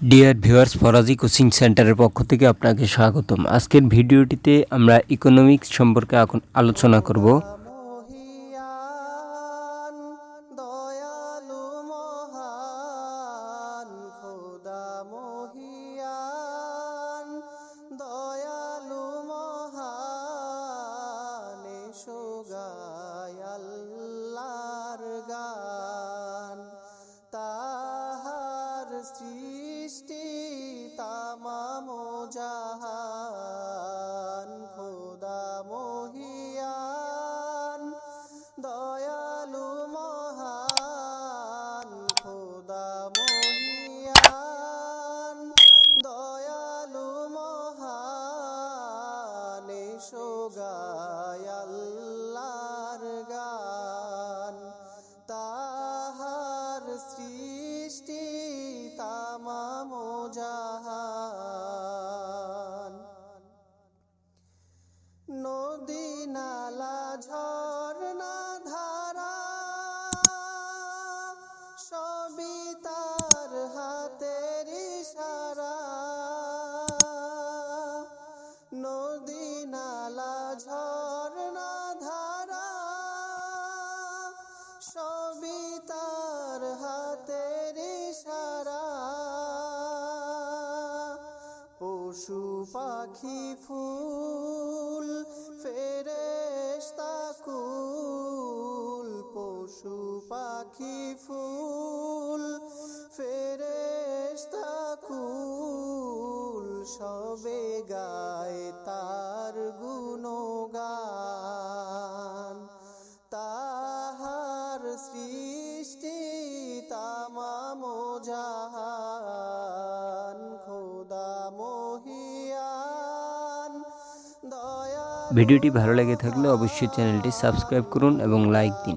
Dear viewers Faraji coaching সেন্টারের পক্ষ থেকে আপনাকে স্বাগতম। আজকের ভিডিওটিতে আমরা ইকোনমিক্স সম্পর্কে এখন আলোচনা করব। গান। তাহার সৃষ্টি তামাম জাহান খোদা মহিয়ান দয়ালু মহান খোদা মহিয়ান দয়ালু মহান এসো তামাম জাহান। নদী নালা ঝর্ণা পশু পাখি ফুল ফেরেস্তা কুল পশু পাখি ফুল ফেরেস্তা কুল সবে গায় তার গুণগান ভিডিওটি ভালো লেগে থাকলে অবশ্যই চ্যানেলটি সাবস্ক্রাইব করুন এবং লাইক দিন।